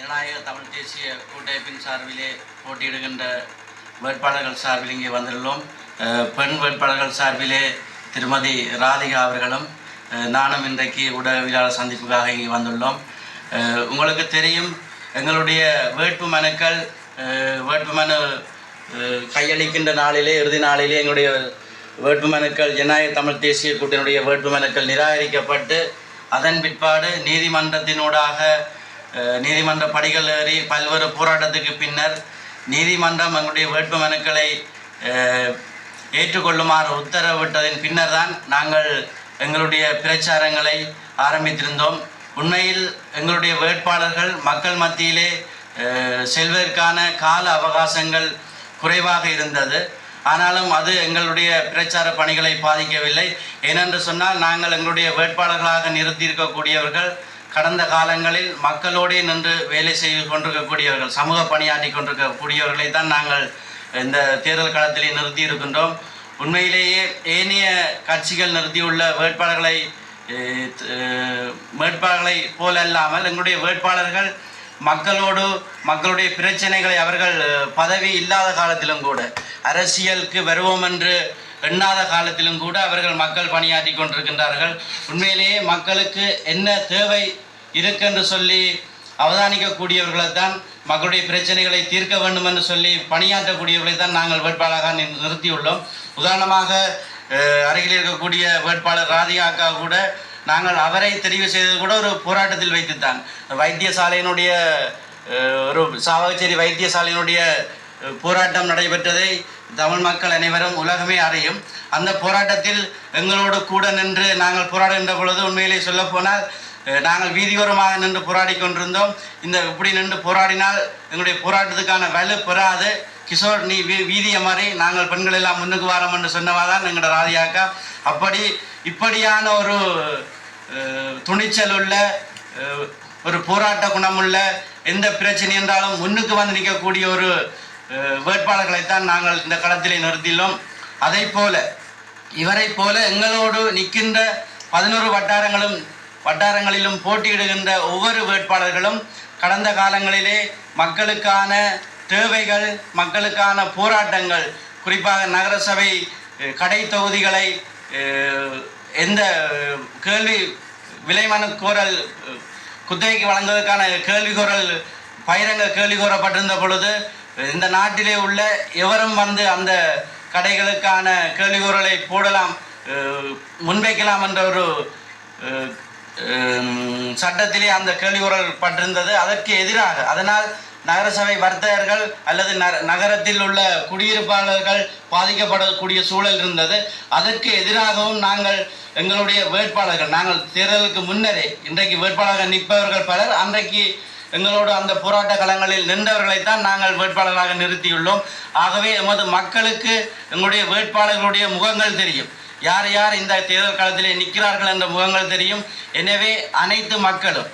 ஜனநாயக தமிழ் தேசிய கூட்டமைப்பின் சார்பிலே போட்டியிடுகின்ற வேட்பாளர்கள் சார்பில் இங்கே வந்துள்ளோம் பெண் வேட்பாளர்கள் சார்பிலே திருமதி ராதிகா அவர்களும் நானும் இன்றைக்கு ஊடகவியலாளர் சந்திப்புக்காக இங்கே வந்துள்ளோம். உங்களுக்கு தெரியும் எங்களுடைய வேட்பு மனுக்கள் வேட்பு மனு கையளிக்கின்ற நாளிலே இறுதி நாளிலே எங்களுடைய வேட்புமனுக்கள் ஜனநாயக தமிழ் தேசிய கூட்டணியுடைய வேட்புமனுக்கள் நிராகரிக்கப்பட்டு அதன் பிற்பாடு நீதிமன்றத்தினூடாக நீதிமன்ற படிகள் ஏறி பல்வேறு போராட்டத்துக்கு பின்னர் நீதிமன்றம் எங்களுடைய வேட்பு மனுக்களை ஏற்றுக்கொள்ளுமாறு உத்தரவிட்டதின் பின்னர் தான் நாங்கள் எங்களுடைய பிரச்சாரங்களை ஆரம்பித்திருந்தோம். உண்மையில் எங்களுடைய வேட்பாளர்கள் மக்கள் மத்தியிலே செல்வதற்கான கால அவகாசங்கள் குறைவாக இருந்தது. ஆனாலும் அது எங்களுடைய பிரச்சார பணிகளை பாதிக்கவில்லை. ஏனென்று சொன்னால் நாங்கள் எங்களுடைய வேட்பாளர்களாக நிறுத்தியிருக்கக்கூடியவர்கள் கடந்த காலங்களில் மக்களோடே நின்று வேலை செய்து கொண்டிருக்கக்கூடியவர்கள் சமூக பணியாற்றி கொண்டிருக்கக்கூடியவர்களை தான் நாங்கள் இந்த தேர்தல் களத்திலே நிறுத்தி இருக்கின்றோம். உண்மையிலேயே ஏனைய கட்சிகள் நிறுத்தியுள்ள வேட்பாளர்களை வேட்பாளர்களை போலல்லாமல் எங்களுடைய வேட்பாளர்கள் மக்களோடு மக்களுடைய பிரச்சனைகளை அவர்கள் பதவி இல்லாத காலத்திலும் கூட அரசியலுக்கு வருவோம் என்று எண்ணாத காலத்திலும் கூட அவர்கள் மக்கள் பணியாற்றி கொண்டிருக்கின்றார்கள். உண்மையிலேயே மக்களுக்கு என்ன தேவை இருக்கென்று சொல்லி அவதானிக்கக்கூடியவர்களை தான் மக்களுடைய பிரச்சனைகளை தீர்க்க வேண்டும் என்று சொல்லி பணியாற்றக்கூடியவர்களை தான் நாங்கள் வேட்பாளராக நிறுத்தியுள்ளோம். உதாரணமாக அருகில் இருக்கக்கூடிய வேட்பாளர் ராதிகா அக்கா கூட நாங்கள் அவரை தெரிவு செய்தது கூட ஒரு போராட்டத்தில் வைத்துத்தான். வைத்தியசாலையினுடைய ஒரு சாவகச்சேரி வைத்தியசாலையினுடைய போராட்டம் நடைபெற்றதை தமிழ் மக்கள் அனைவரும் உலகமே அறியும். அந்த போராட்டத்தில் எங்களோடு கூட நின்று நாங்கள் போராடுகின்ற பொழுது உண்மையிலே சொல்லப்போனால் நாங்கள் வீதியோரமாக நின்று போராடி கொண்டிருந்தோம். இந்த இப்படி நின்று போராடினால் எங்களுடைய போராட்டத்துக்கான வலு பெறாது. கிஷோர் நீ வீ வீதியை மாதிரி நாங்கள் பெண்கள் எல்லாம் முன்னுக்கு வரோம் என்று சொன்னவாதான் எங்களோட ராதியாக்கா. அப்படி இப்படியான ஒரு துணிச்சல் உள்ள ஒரு போராட்ட குணமுள்ள எந்த பிரச்சனை என்றாலும் முன்னுக்கு வந்து நிற்கக்கூடிய ஒரு வேட்பாளர்களைத்தான் நாங்கள் இந்த களத்திலே நிறுத்தினோம் அதை போல இவரை போல எங்களோடு நிற்கின்ற பதினோரு வட்டாரங்களும் வட்டாரங்களிலும் போட்டியிடுகின்ற ஒவ்வொரு வேட்பாளர்களும் கடந்த காலங்களிலே மக்களுக்கான தேவைகள் மக்களுக்கான போராட்டங்கள் குறிப்பாக நகரசபை கடை தொகுதிகளை எந்த கேள்வி விலைமனு கோரல் குத்தகைக்கு வழங்குவதற்கான கேள்வி கோரல் பயிரங்க கேள்வி கோரப்பட்டிருந்த பொழுது இந்த நாட்டிலே உள்ள எவரும் வந்து அந்த கடைகளுக்கான கேள்வி கோரலை போடலாம் முன்வைக்கலாம் என்ற ஒரு சட்டத்திலே அந்த கேள்விக்குரல் பட்டிருந்தது. அதற்கு எதிராக அதனால் நகரசபை வர்த்தகர்கள் அல்லது ந- நகரத்தில் உள்ள குடியிருப்பாளர்கள் பாதிக்கப்படக்கூடிய சூழல் இருந்தது. அதற்கு எதிராகவும் நாங்கள் எங்களுடைய வேட்பாளர்கள் நாங்கள் தேர்தலுக்கு முன்னரே இன்றைக்கு வேட்பாளர்கள் நிற்பவர்கள் பலர் அன்றைக்கு எங்களோடு அந்த போராட்ட களங்களில் நின்றவர்களைத்தான் நாங்கள் வேட்பாளராக நிறுத்தியுள்ளோம். ஆகவே எமது மக்களுக்கு எங்களுடைய வேட்பாளர்களுடைய முகங்கள் தெரியும். யார் யார் இந்த தேர்தல் காலத்தில் நிற்கிறார்கள் என்ற முகங்கள் தெரியும். எனவே அனைத்து மக்களும்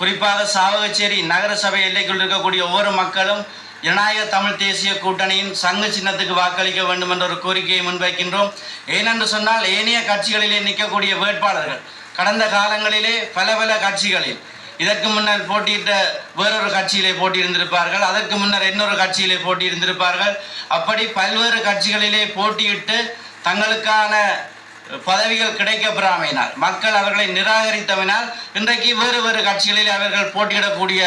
குறிப்பாக சாவகச்சேரி நகர சபை எல்லைக்குள் இருக்கக்கூடிய ஒவ்வொரு மக்களும் ஜனநாயக தமிழ் தேசிய கூட்டணியின் சங்க சின்னத்துக்கு வாக்களிக்க வேண்டும் என்ற ஒரு கோரிக்கையை முன்வைக்கின்றோம். ஏனென்று சொன்னால் ஏனைய கட்சிகளிலே நிற்கக்கூடிய வேட்பாளர்கள் கடந்த காலங்களிலே பல பல கட்சிகளில் இதற்கு முன்னர் போட்டியிட்ட வேறொரு கட்சியிலே போட்டியிருந்திருப்பார்கள் அதற்கு முன்னர் இன்னொரு கட்சியிலே போட்டியிருந்திருப்பார்கள். அப்படி பல்வேறு கட்சிகளிலே போட்டியிட்டு தங்களுக்கான பதவிகள் கிடைக்கப்பெறாமையினால் மக்கள் அவர்களை நிராகரித்தமையினால் இன்றைக்கு வேறு வேறு கட்சிகளில் அவர்கள் போட்டியிடக்கூடிய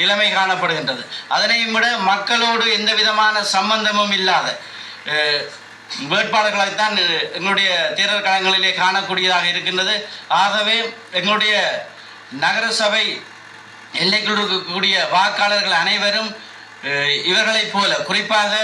நிலைமை காணப்படுகின்றது. அதனையும் விட மக்களோடு எந்த விதமான சம்பந்தமும் இல்லாத வேட்பாளர்களைத்தான் எங்களுடைய தேர்தல் களங்களிலே காணக்கூடியதாக இருக்கின்றது. ஆகவே எங்களுடைய நகரசபை எல்லைக்குள் இருக்கக்கூடிய வாக்காளர்கள் அனைவரும் இவர்களைப் போல குறிப்பாக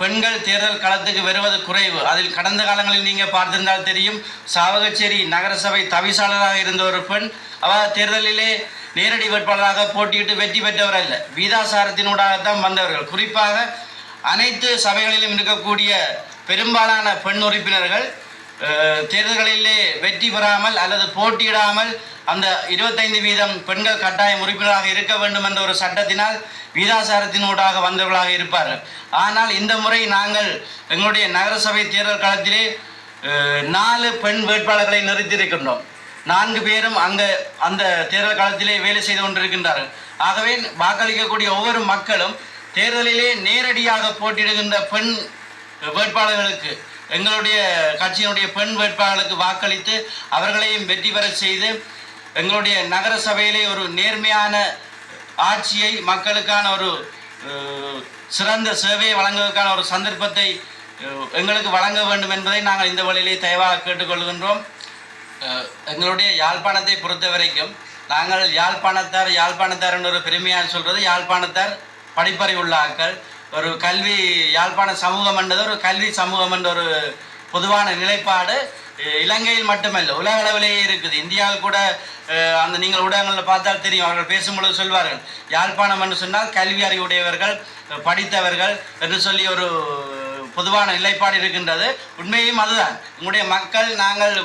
பெண்கள் தேர்தல் களத்துக்கு வருவது குறைவு. அதில் கடந்த காலங்களில் நீங்கள் பார்த்திருந்தால் தெரியும் சாவகச்சேரி நகரசபை தவிசாளராக இருந்த ஒரு பெண் அவர் தேர்தலிலே நேரடி வேட்பாளராக போட்டியிட்டு வெற்றி பெற்றவர் அல்ல. வீதாசாரத்தினூடாகத்தான் வந்தவர்கள். குறிப்பாக அனைத்து சபைகளிலும் இருக்கக்கூடிய பெரும்பாலான பெண் உறுப்பினர்கள் தேர்தல்களிலே வெற்றி பெறாமல் அல்லது போட்டியிடாமல் அந்த இருபத்தைந்து வீதம் பெண்கள் கட்டாயம் உறுப்பினராக இருக்க வேண்டும் என்ற ஒரு சட்டத்தினால் வீதாசாரத்தினூடாக வந்தவர்களாக இருப்பார்கள். ஆனால் இந்த முறை நாங்கள் எங்களுடைய நகரசபை தேர்தல் களத்திலே நாலு பெண் வேட்பாளர்களை நிறுத்தியிருக்கின்றோம். நான்கு பேரும் அங்க அந்த தேர்தல் காலத்திலே வேலை செய்து கொண்டிருக்கின்றார்கள். ஆகவே வாக்களிக்கக்கூடிய ஒவ்வொரு மக்களும் தேர்தலிலே நேரடியாக போட்டியிடுகின்ற பெண் வேட்பாளர்களுக்கு எங்களுடைய கட்சியினுடைய பெண் வேட்பாளர்களுக்கு வாக்களித்து அவர்களையும் வெற்றி பெற செய்து எங்களுடைய நகர சபையிலே ஒரு நேர்மையான ஆட்சியை மக்களுக்கான ஒரு சிறந்த சேவையை வழங்குவதற்கான ஒரு சந்தர்ப்பத்தை எங்களுக்கு வழங்க வேண்டும் என்பதை நாங்கள் இந்த வழியிலே தயவாக கேட்டுக்கொள்கின்றோம். எங்களுடைய யாழ்ப்பாணத்தை பொறுத்த வரைக்கும் நாங்கள் யாழ்ப்பாணத்தார் யாழ்ப்பாணத்தார் என்ற ஒரு பெருமையாக சொல்கிறது யாழ்ப்பாணத்தார் படிப்பறிவுள்ள ஆக்கள் ஒரு கல்வி யாழ்ப்பாண சமூகம் என்றது ஒரு கல்வி சமூகம் என்ற ஒரு பொதுவான நிலைப்பாடு இலங்கையில் மட்டுமல்ல உலக அளவிலேயே இருக்குது. இந்தியாவில் கூட அந்த நீங்கள் ஊடகங்களில் பார்த்தால் தெரியும் அவர்கள் பேசும்பொழுது சொல்வார்கள். யாழ்ப்பாணம் என்று சொன்னால் கல்வி அறிவுடையவர்கள் படித்தவர்கள் என்று சொல்லி ஒரு பொதுவான நிலைப்பாடு இருக்கின்றது. உண்மையும் அதுதான். உங்களுடைய மக்கள் நாங்கள்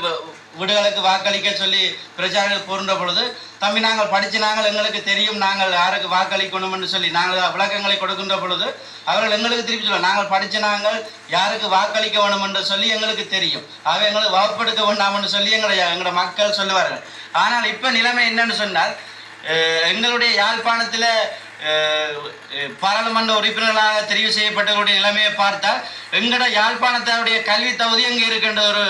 வீடுகளுக்கு வாக்களிக்க சொல்லி பிரச்சாரங்கள் கூறுன்ற பொழுது தம்பி நாங்கள் படித்து நாங்கள் எங்களுக்கு தெரியும் நாங்கள் யாருக்கு வாக்களிக்கணும்னு சொல்லி நாங்கள் விளக்கங்களை கொடுக்கின்ற பொழுது அவர்கள் எங்களுக்கு திருப்பி சொல்லுவாங்க நாங்கள் படித்து நாங்கள் யாருக்கு வாக்களிக்க வேணும் என்று சொல்லி எங்களுக்கு தெரியும். அவை எங்களுக்கு வகுப்படுத்த வேண்டாம்னு சொல்லி எங்களை எங்களோட மக்கள் சொல்லுவார்கள். ஆனால் இப்போ நிலைமை என்னன்னு சொன்னால் எங்களுடைய யாழ்ப்பாணத்தில் பாராளுமன்ற உறுப்பினர்களாக தெரிவு செய்யப்பட்டவருடைய நிலைமையை பார்த்தால் எங்களோட யாழ்ப்பாணத்தினுடைய கல்வி தகுதி அங்கே இருக்கின்ற ஒரு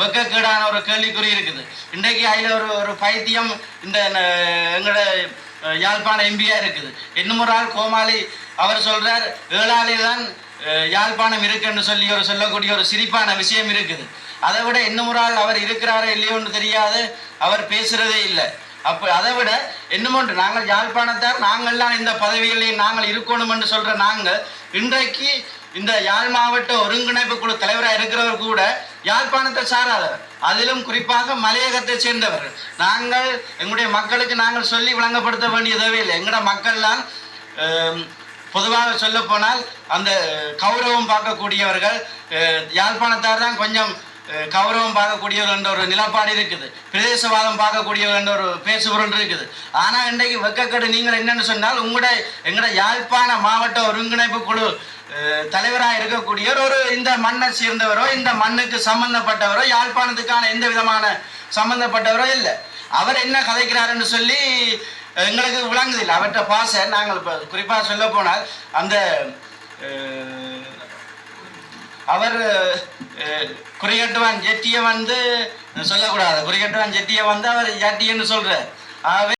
வெக்கக்கேடான ஒரு கேள்விக்குறி இருக்குது. இன்றைக்கு அதில் ஒரு ஒரு பைத்தியம் இந்த எங்களோட யாழ்ப்பாண எம்பியா இருக்குது. இன்னும் ஒரு ஆள் கோமாளி அவர் சொல்றார் ஏழாளில் தான் யாழ்ப்பாணம் இருக்குன்னு சொல்லி ஒரு சொல்லக்கூடிய ஒரு சிரிப்பான விஷயம் இருக்குது. அதை விட இன்னும் ஒரு ஆள் அவர் இருக்கிறாரோ இல்லையோன்னு தெரியாது. அவர் பேசுறதே இல்லை. அப்போ அதை விட இன்னும் நாங்கள் யாழ்ப்பாணத்தார் நாங்கள்லாம் இந்த பதவிகளில் நாங்கள் இருக்கணும் என்று சொல்கிற நாங்கள் இன்றைக்கு இந்த யாழ் மாவட்ட ஒருங்கிணைப்பு குழு தலைவராக இருக்கிறவர் கூட யாழ்ப்பாணத்தை சாராதவர். அதிலும் குறிப்பாக மலையகத்தை சேர்ந்தவர். நாங்கள் எங்களுடைய மக்களுக்கு நாங்கள் சொல்லி வழங்கப்படுத்த வேண்டிய தேவையில்லை. எங்களோட மக்கள்லாம் பொதுவாக சொல்ல போனால் அந்த கௌரவம் பார்க்கக்கூடியவர்கள் யாழ்ப்பாணத்தார் தான் கொஞ்சம் கௌரவம் பார்க்கக்கூடியவர் என்ற ஒரு நிலப்பாடு இருக்குது. பிரதேசவாதம் பார்க்கக்கூடியவர் என்ற ஒரு பேசுபொருள் இருக்குது. ஆனால் இன்றைக்கு வெக்கக்கடு நீங்கள் என்னன்னு சொன்னால் உங்களுடைய எங்களோட யாழ்ப்பாண மாவட்ட ஒருங்கிணைப்பு குழு தலைவராக இருக்கக்கூடியவர் ஒரு இந்த மண்ணை சேர்ந்தவரோ இந்த மண்ணுக்கு சம்பந்தப்பட்டவரோ யாழ்ப்பாணத்துக்கான எந்த விதமான சம்பந்தப்பட்டவரோ இல்லை. அவர் என்ன கதைக்கிறாருன்னு சொல்லி எங்களுக்கு விளங்குதில்லை. அவர்கிட்ட பாச நாங்கள் இப்போ குறிப்பாக சொல்ல போனால் அந்த அவர் குறிகட்டுவான் ஜெட்டியை வந்து சொல்லக்கூடாது. குறிகட்டுவான் ஜெட்டியை வந்து அவர் ஜட்டியன்னு சொல்கிறார் ஆகவே